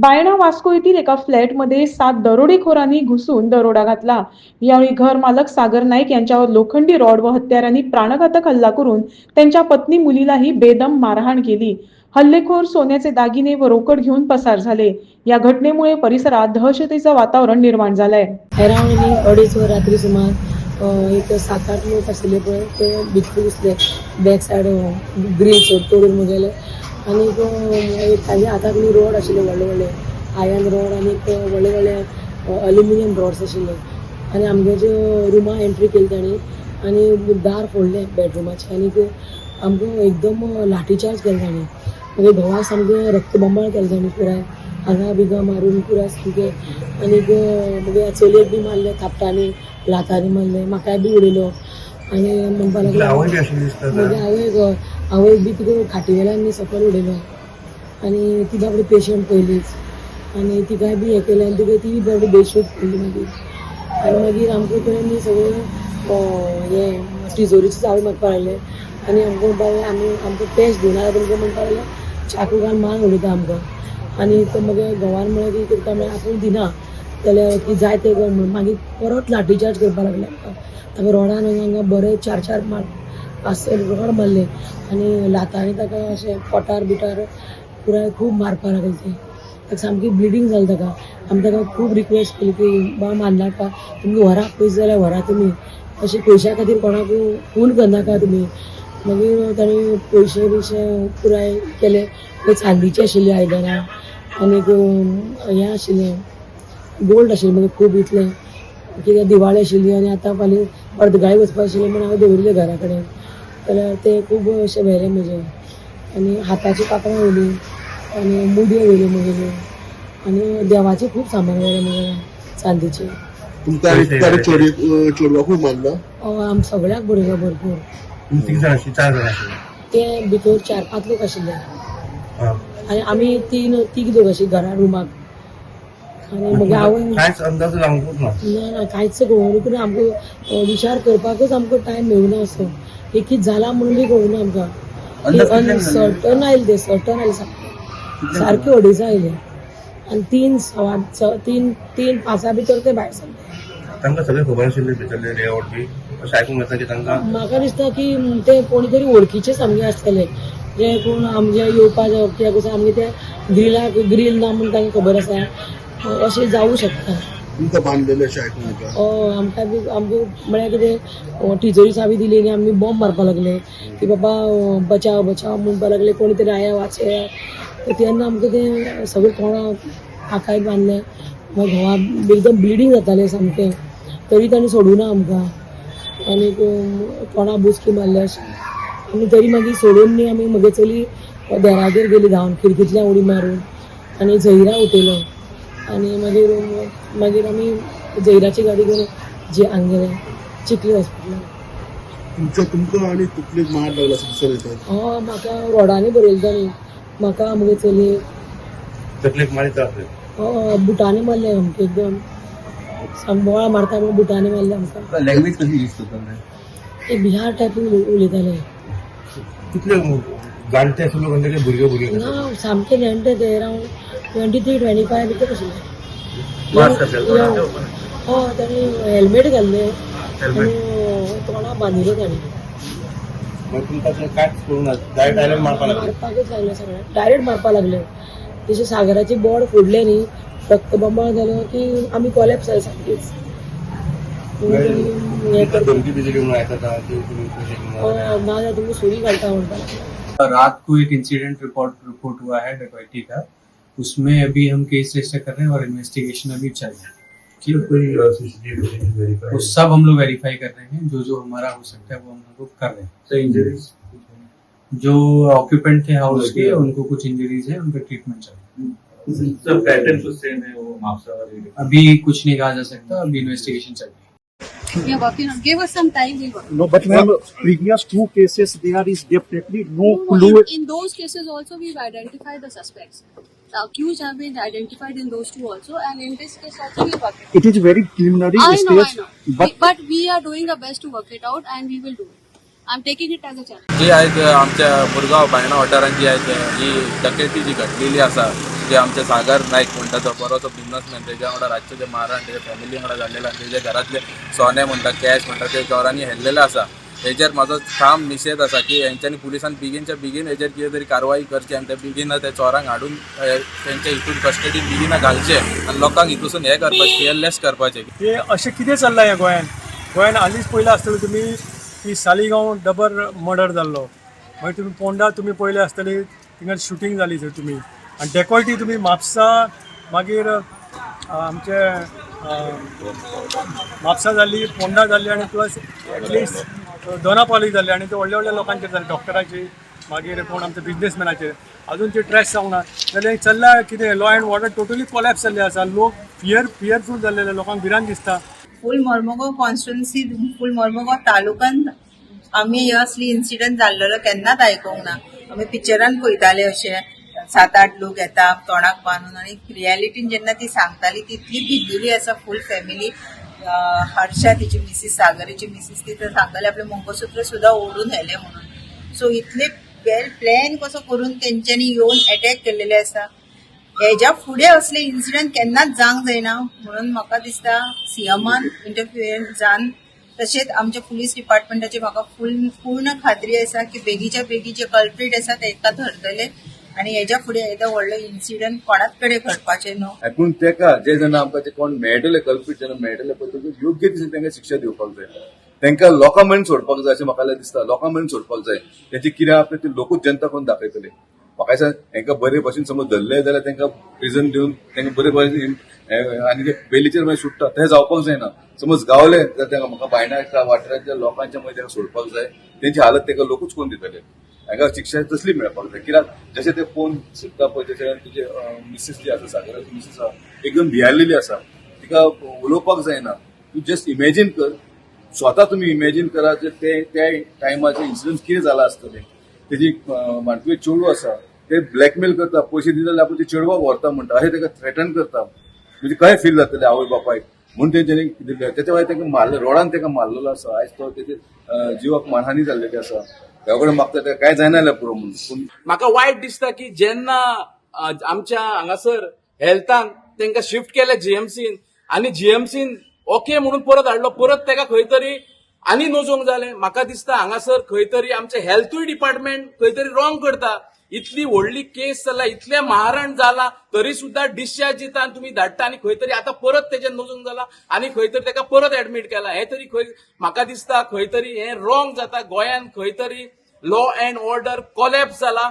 बायणा वास्को येथील एका फ्लॅटमध्ये सात दरोडेखोरांनी घुसून दरोडा घातला. यावेळी घर मालक सागर नाईक यांच्यावर लोखंडी रॉड व हत्यारांनी प्राणघातक हल्ला करून त्यांच्या पत्नी मुलीलाही बेदम मारहाण केली. हल्लेखोर सोन्याचे दागिने व रोकड घेऊन पसार झाले. या घटनेमुळे परिसरात दहशतीचं वातावरण निर्माण झालंय. अरावंड अडीच रात्री सुमार एक सात आठ लोक आशिल्ले पळय ते भितर घुसले बॅक सायड ग्रील सोड तोडून मुगेले आनी तांच्या हाताक न्ही रोड आशिल्ले व्हडले व्हडले आयर्न रोड आनी व्हडले व्हडले अल्युमिनियम रॉड्स आशिल्ले आनी आमगे रुमा एंट्री केली तांणी आनी दार फोडलें बेडरुमाचें आनीक आमकां एकदम लाठीचार्ज केलो तांणी मागीर घोवाक सामकें रक्तबंबाळ केलो तांणी पुराय हांगा बिगा मारून पुराय सामकें आनीक मागीर चलयेक बी मारले थापटांनी लातांनी मारले. म्हाकाय बी उडयलो आनी म्हणपा लागलो मागीर हांवें हांवें बी तिकडे खाटी वेल्यान न्ही सकयल उडयलो आनी ती बाबडी पेशंट पयलीच आनी तिकाय बी हें केलें आनी तिका ती बी बाबडी पडली मागीर आनी मागीर आमकां कडेन न्ही सगळें हें तिजोरीची चावी मागपा लागले आनी आमकां म्हणपा आमी आमकां पेश दिना तुमकां म्हणपा लागले चाकू घालून मान उडयता आमकां आनी तो मगे घोवान म्हळें की करता म्हळ्यार आपूण दिना. जाल्यार ती जाय ते कर म्हणून मागीर परत लाठीचार्ज करपा लागले आमकां ताका रोडान हांगा बरे चार चार मार पांच रोड मारले आनी लातांनी ताका अशें पोटार बिटार पुराय खूब मारपा लागले ते ताका सामकी ब्लिडींग जाली ताका आमी ताका खूब रिक्वेस्ट केली की बा मारनाका तुमकां व्हरा पयस जाल्यार व्हरा तुमी अशें पयशा खातीर कोणाकूय खून करनाका तुमी मागीर ताणें पयशे बियशे पुराय केले. ते चांदीचे आयदनां आनीक हें आशिल्लें गोल्ड आशिल्लें म्हणजे खूब इतलें कित्याक दिवाळी आशिल्ली आनी आतां फाल्यां अर्दगाळी वचपा आशिल्लें म्हण हांवें दवरलें घरा कडेन जाल्यार ते खूब अशें व्हेले म्हजे आनी हाताची कांकणां व्हेलीं आनी मुदयो व्हेल्यो म्हगेल्यो आनी देवाचें खूब सामान व्हेलें म्हगेलें चांदीचें. आम सगळ्याक बरयलो भरपूर. ते भितर चार पांच लोक आशिल्ले हा. आनी आमी तीन तीग दोग आशिल्ले घरा रुमाक आनी हांवें अंदाज लावंकूच ना ना कांयच करून आमकां विचार करपाकूच आमकां टायम मेळुना असो. हे कितें जाला म्हणून बी कळुना आमकां सर्टन आयले ते सर्टन आयले सारके अडेज आयले आनी तीन सवा तीन तीन पांचा भितर ते भायर सरले तांकां सगळें खबर आशिल्लें भितरले लेआउट बी अशें आयकूंक येता की तांकां म्हाका दिसता की ते कोणी तरी वळखीचे सामके आसतले जे कोण आमचे येवपाचे कित्याक कसो आमगे ते ग्रिलाक ग्रील ना म्हणून तांकां खबर आसा अशें जावूं शकता तुमकां बांदलेलें अशें आयकूंक येता हय आमकां बी आमकां म्हळ्यार कितें टिचरी साबी दिली आनी आमी बॉम्ब मारपा लागले. की बाबा बचाव बचाव म्हणपा लागले कोणी तरी आया वाचया. तर तेन्ना आमकां तें सगळें कोणा आकायत बांदलें मागीर घोवा एकदम ब्लिडींग जातालें सामकें. तरी ताणी सोडूना आमकां. आनीक कोणा तोंडा बुचकी मारले अशें आनी तरी मागीर सोडून न्ही आमी म्हगे चली देरागेर गेली धांवन खिडकीतल्यान उडी मारून. आनी झैरा उठयलो आनी मागीर मागीर आमी जैराची गाडी घेवन जे हांगा गेले चिखली हॉस्पिटलान तुमच्या तुमकां आनी कितलेच मार लागला अशें दिसून येता हय म्हाका रोडांनी बरयलें ताणी म्हाका म्हगे चली. तकलेक मारीत आसले हय बुटांनी मारले आमकां एकदम. बोळा मारता म्हणून बुटांनी मारले आमकां लँग्वेज कशी दिसता ते बिहार टायप उलयताले. कितले जाणटे आसले भुरगे भुरगे ना सामके जाणटे ते ट्वेंटी थ्री ट्वेंटी फाय भितर आशिल्ले हय ताणी हेल्मेट घाल्ले. आनी तोंडा बांदिल्ले ताणी डायरेक्ट आयल्यान मारपा लागले. मारपाकच लागले सगळे डायरेक्ट मारपा लागले. जशे सागराचे बोर्ड फोडले न्ही रक्तबंबाळ जालो की आमी कॉलेप्स जाले सारकीच हें रात को एक इंसिडेंट रिपोर्ट रिपोर्ट हुआ है डकैती का। उसमें अभी हम केस रजिस्टर कर रहे हैं और इन्वेस्टिगेशन अभी चल रहा है है वो सब हम लोग वेरीफाई कर रहे हैं जो जो हमारा हो सकता है वो हम लोग कर रहे हैं जो ऑक्यूपेंट थे हाउस के उनको कुछ इंजरीज है उनका ट्रीटमेंट चल रहा सब तो सेम है वो अभी कुछ नहीं कहा जा सकता अभी इन्वेस्टिगेशन चल रही है We are working on. Give us some time. We'll work. No, but ma'am, previous two cases, there is definitely no No, clue. in, in those cases also, we've identified the suspects. The accused have been identified in those two also, and in this case also, we'll work it. It is very preliminary I know, I stage, know. but We- but we are doing our best to work it out, and we will do it. I'm taking it as a challenge. जी आहेत आमच्या मुरगांव बायणा वाठारांत जी आहेत ही डकैती जी घडलेली आसा जे आमचे सागर नाईक म्हणटा तो बरोचो बिझनसमॅन तेज्या वांगडा रातचे जे मारण तेज्या फॅमिली वांगडा जाल्लेले आनी तेजे घरातले सोने म्हणटा कॅश म्हणटा ते चोरांनी हेल्लेले आसा हेजेर म्हाजो ठाम निशेध आसा की हेंच्यांनी पुलिसान बेगीनच्या बेगीन हेजेर कितें तरी कारवाई करची आनी ते बेगीन त्या चोरांक हाडून अ, तेंच्या हितून कस्टडीन बेगीन घालचे आनी लोकांक हितूसून हे करपाचें केअरलेस करपाचें. हे अशें कितें चल्लां ह्या गोंयान? गोंयान हालींच पयलां आसतलें तुमी की सालिगांव डबर मर्डर जाल्लो मागीर म्हणजे तुमी पोंडा तुमी पयलें आसतली थिंगा शुटींग जाली थंय तुमी आनी डेकोल्टी तुमी म्हापसा मागीर आमचे म्हापसा जाली पोंडा जाली आनी प्लस एटलिस्ट दोनापावली जाल्ले आनी ते व्हडल्या व्हडल्या लोकांचे जाले डॉक्टराचे मागीर कोण आमचे बिझनेसमॅनाचेर अजून ते ट्रॅश जावंक ना जाल्यार चल्ला कितें law and order totally collapse जाल्ले आसा लोक फियर फियरफूल जाल्ले लोकांक भिरांत दिसता. Full Mormugao constituency full Mormugao तालुक्यान आमी हे असली इन्सिडंट जाल्लेलो केन्नाच आयकूंक ना. आमी पिक्चरान पळयताले अशे. सात आठ लोक येता तोंडाक बांदून आनी रियलिटीन जेन्ना ती सांगताली ती इतली भिल्लेली आसा फूल फॅमिली हर्षा तिची मिसीस सागरीची मिसीस ती तर आपले मंगळसूत्र सुद्धा ओढून आले म्हणून. सो इतले वेल प्लॅन कसो करून तेंच्यांनी येवन अटॅक केलेले आसा हेज्या फुडें असले इन्सिडंट केन्नाच जावंक जायना म्हणून म्हाका दिसता सीएमान इंटरफियरन्स जावन तशेंच आमच्या पुलीस डिपार्टमेंटाची म्हाका फूल पूर्ण खात्री आसा की बेगीच्या बेगी जे कल्प्रीट आसा तेका धरतले आनी हेज्या फुडें येदो व्हडलो इन्सिडंट कोणाच कडेन घडपाचें न्हू पूण तेका जे जेन्ना आमकां ते कोण मेळटले कल्पीट जेन्ना मेळटले पळय तेका योग्य दिशेन तांकां शिक्षा दिवपाक जाय. तांकां लोकां मेरेन सोडपाक जाय अशें म्हाका दिसता. लोकां मेरेन सोडपाक जाय. तेची कितें आपलें पळय ती लोकूच जनता कोण दाखयतले? म्हाका दिसता हांकां बरे भाशेन समज धरले जाल्यार तांकां प्रिझन दिवन तांकां बरे भशेन आनी ते बेलीचेर मागीर सुट्टा तें जावपाक जायना. समज गावले जाल्यार तांकां म्हाका बायणाच्या वाठाराच्या लोकांच्या मदीं तांकां सोडपाक जाय तेंची हालत तांकां लोकूच कोण दितले? हांकां शिक्षा तसली मेळपाक जाय कित्याक जशें ते फोन सोदता पळय तशें तुजे मिसीस जी आसा सागराची मिसीस आसा एकदम भियाल्लेली आसा तिका उलोवपाक जायना तूं जस्ट इमेजीन कर. स्वता तुम्ही इमेजीन करा जे ते त्या टायमाचे इन्सिडंट कितें जाला आसतले तेजी माणकुली चेडूं आसा ते ब्लॅकमेल करता पयशे दिले जाल्यार आपली ते चेडवाक व्हरता म्हणटा अशें ताका थ्रेटन करता म्हणजे काय फील जातले आवय बापायक म्हणून तेंच्यांनी दिले त्याच्या भायर ताका मारले रोडान ताका मारलेलो आसा आयज तो तेजे जिवाक मानहानी जाल्लेली आसा त्या मागता ते काय जायना जाल्यार पुरो म्हणून? म्हाका वायट दिसता की जेन्ना आमच्या हांगासर हेल्थान तांकां शिफ्ट केले जीएमसीन आनी जीएमसीन ओके म्हणून परत हाडलो परत तेका खंय तरी आनी नोजोंक जालें म्हाका दिसता हांगासर खंय तरी आमचें हेल्थूय डिपार्टमेंट खंय तरी रॉंग करता. इतली व्हडली केस जाला इतलें महारण जाला तरी सुद्धा डिस्चार्ज दिता आनी तुमी धाडटा आनी खंय तरी आतां परत तेजें नजून जाला आनी खंय तरी ताका परत एडमीट केला. हें तरी खंय म्हाका दिसता खंय तरी हें रॉंग जाता. गोंयान खंय तरी लॉ अँड ऑर्डर कॉलेप्स जाला